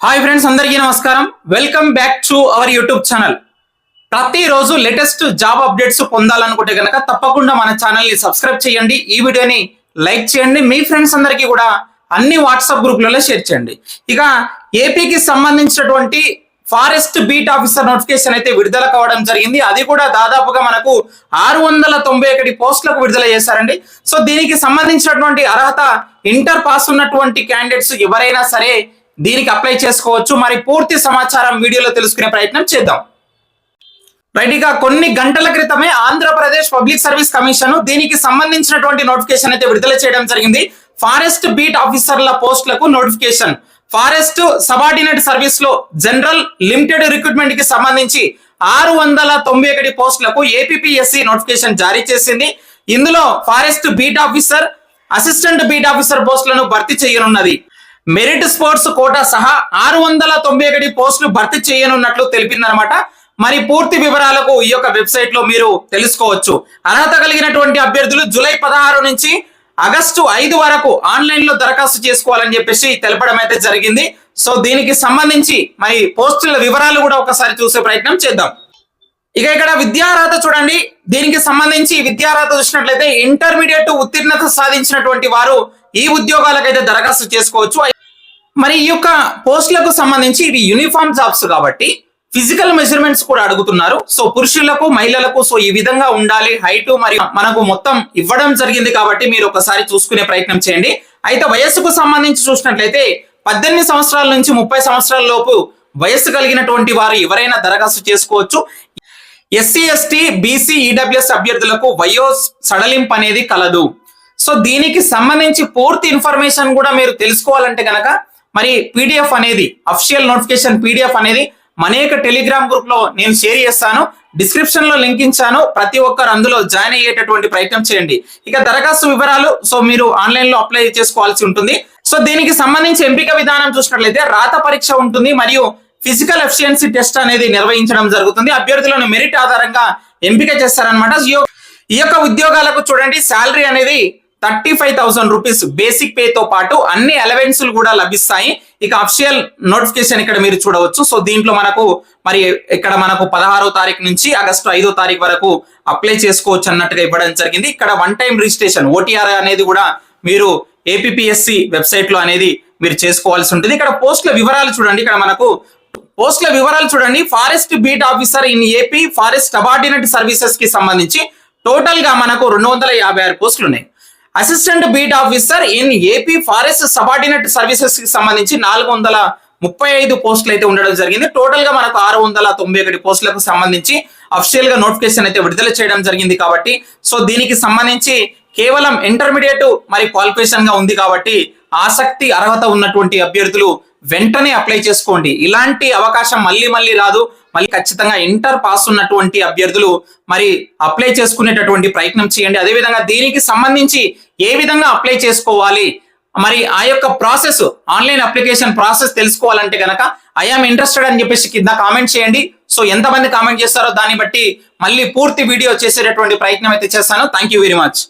Hi friends అందరికీ నమస్కారం. Welcome back to our YouTube channel ప్రతిరోజు లేటెస్ట్ జాబ్ అప్డేట్స్ పొందాలనుకుంటే కనుక తప్పకుండా మన ఛానల్ని సబ్స్క్రైబ్ చేయండి. ఈ వీడియోని లైక్ చేయండి. మీ ఫ్రెండ్స్ అందరికీ కూడా అన్ని వాట్సాప్ గ్రూప్లలో షేర్ చేయండి. ఇక ఏపీకి సంబంధించినటువంటి ఫారెస్ట్ బీట్ ఆఫీసర్ నోటిఫికేషన్ అయితే విడుదల కావడం జరిగింది. అది కూడా దాదాపుగా మనకు ఆరు వందల తొంభై ఒకటి పోస్టులకు విడుదల చేశారండి. సో దీనికి సంబంధించినటువంటి అర్హత ఇంటర్ పాస్ ఉన్నటువంటి క్యాండిడేట్స్ ఎవరైనా సరే దీనికి అప్లై చేసుకోవచ్చు. మరి పూర్తి సమాచారం వీడియోలో తెలుసుకునే ప్రయత్నం చేద్దాం. రైట్ ఇక కొన్ని గంటల క్రితమే ఆంధ్రప్రదేశ్ పబ్లిక్ సర్వీస్ కమిషన్ దీనికి సంబంధించినటువంటి నోటిఫికేషన్ అయితే విడుదల చేయడం జరిగింది. ఫారెస్ట్ బీట్ ఆఫీసర్ల పోస్టులకు నోటిఫికేషన్ ఫారెస్ట్ సబార్డినేట్ సర్వీస్లో జనరల్ లిమిటెడ్ రిక్రూట్మెంట్కి సంబంధించి ఆరు వందల తొంభై ఒకటి పోస్టులకు ఏపీఎస్సి నోటిఫికేషన్ జారీ చేసింది. ఇందులో forest beat officer assistant beat officer పోస్టులను భర్తీ చేయనున్నది. మెరిట్ స్పోర్ట్స్ కోటా సహా ఆరు వందల తొంభై ఒకటి పోస్టులు భర్తీ చేయనున్నట్లు తెలిపిందనమాట మరి పూర్తి వివరాలకు ఈ యొక్క వెబ్సైట్లో మీరు తెలుసుకోవచ్చు. అర్హత కలిగినటువంటి అభ్యర్థులు జూలై పదహారు నుంచి ఆగస్టు ఐదు వరకు ఆన్లైన్లో దరఖాస్తు చేసుకోవాలని చెప్పేసి తెలపడం అయితే జరిగింది. సో దీనికి సంబంధించి మరి పోస్టుల వివరాలు కూడా ఒకసారి చూసే ప్రయత్నం చేద్దాం. ఇక ఇక్కడ విద్యార్హత చూడండి. దీనికి సంబంధించి విద్యార్హత చూసినట్లయితే ఇంటర్మీడియట్ ఉత్తీర్ణత సాధించినటువంటి వారు ఈ ఉద్యోగాలకైతే దరఖాస్తు చేసుకోవచ్చు. మరి ఈ యొక్క పోస్టులకు సంబంధించి ఇవి యూనిఫామ్ జాబ్స్ కాబట్టి ఫిజికల్ మెజర్మెంట్స్ కూడా అడుగుతున్నారు. సో పురుషులకు మహిళలకు సో ఈ విధంగా ఉండాలి. హైట్ మరియు మనకు మొత్తం ఇవ్వడం జరిగింది కాబట్టి మీరు ఒకసారి చూసుకునే ప్రయత్నం చేయండి. అయితే వయస్సుకు సంబంధించి చూసినట్లయితే పద్దెనిమిది సంవత్సరాల నుంచి ముప్పై సంవత్సరాల లోపు వయస్సు కలిగినటువంటి వారు ఎవరైనా దరఖాస్తు చేసుకోవచ్చు. ఎస్సీ ఎస్టీ బీసీ ఈడబ్ల్యూఎస్ అభ్యర్థులకు వయో సడలింపు అనేది కలదు. సో దీనికి సంబంధించి పూర్తి ఇన్ఫర్మేషన్ కూడా మీరు తెలుసుకోవాలంటే కనుక మరి పీడిఎఫ్ అనేది అఫిషియల్ నోటిఫికేషన్ పీడిఎఫ్ అనేది మనేక టెలిగ్రామ్ గ్రూప్లో నేను షేర్ చేస్తాను. డిస్క్రిప్షన్లో లింక్ ఇచ్చాను. ప్రతి ఒక్కరు అందులో జాయిన్ అయ్యేటటువంటి ప్రయత్నం చేయండి. ఇక దరఖాస్తు వివరాలు సో మీరు ఆన్లైన్లో అప్లై చేసుకోవాల్సి ఉంటుంది. సో దీనికి సంబంధించి ఎంపిక విధానం చూసినట్లయితే రాత పరీక్ష ఉంటుంది మరియు ఫిజికల్ ఎఫిషియన్సీ టెస్ట్ అనేది నిర్వహించడం జరుగుతుంది. అభ్యర్థులను మెరిట్ ఆధారంగా ఎంపిక చేస్తారనమాట ఈ యొక్క ఉద్యోగాలకు చూడండి శాలరీ అనేది thirty five thousand rupees basic pay తో పాటు అన్ని అలవెన్సులు కూడా లభిస్తాయి. ఇక అఫిషియల్ నోటిఫికేషన్ ఇక్కడ మీరు చూడవచ్చు. సో దీంట్లో మనకు మరి ఇక్కడ మనకు పదహారో తారీఖు నుంచి ఆగస్టు ఐదో తారీఖు వరకు అప్లై చేసుకోవచ్చు అన్నట్టుగా ఇవ్వడం జరిగింది. ఇక్కడ వన్ టైం రిజిస్ట్రేషన్ ఓటీఆర్ అనేది కూడా మీరు ఏపీఎస్సి వెబ్సైట్లో అనేది మీరు చేసుకోవాల్సి ఉంటుంది. ఇక్కడ పోస్టుల వివరాలు చూడండి. ఇక్కడ మనకు పోస్టుల వివరాలు చూడండి. Forest beat officer in AP forest subordinate సర్వీసెస్కి సంబంధించి టోటల్గా మనకు రెండు వందల యాభై ఆరు పోస్టులు ఉన్నాయి. Assistant beat officer in AP forest subordinate సర్వీసెస్కి సంబంధించి నాలుగు వందల ముప్పై ఐదు పోస్టులు అయితే ఉండడం జరిగింది. టోటల్గా మనకు ఆరు వందల తొంభై ఒకటి పోస్టులకు సంబంధించి అఫిషియల్గా నోటిఫికేషన్ అయితే విడుదల చేయడం జరిగింది కాబట్టి సో దీనికి సంబంధించి కేవలం ఇంటర్మీడియట్ మరి క్వాలిఫికేషన్గా ఉంది కాబట్టి ఆసక్తి అర్హత ఉన్నటువంటి అభ్యర్థులు వెంటనే అప్లై చేసుకోండి. ఇలాంటి అవకాశం మళ్ళీ మళ్ళీ రాదు. మళ్ళీ ఖచ్చితంగా ఇంటర్ పాస్ ఉన్నటువంటి అభ్యర్థులు మరి అప్లై చేసుకునేటటువంటి ప్రయత్నం చేయండి. అదేవిధంగా దీనికి సంబంధించి ఏ విధంగా అప్లై చేసుకోవాలి? మరి ఆ యొక్క ప్రాసెస్ ఆన్లైన్ అప్లికేషన్ ప్రాసెస్ తెలుసుకోవాలంటే గనక ఐఆమ్ ఇంట్రెస్టెడ్ అని చెప్పేసి కింద కామెంట్ చేయండి. సో ఎంతమంది కామెంట్ చేస్తారో దాన్ని బట్టి మళ్ళీ పూర్తి వీడియో చేసేటటువంటి ప్రయత్నం అయితే చేస్తాను. Thank you very much.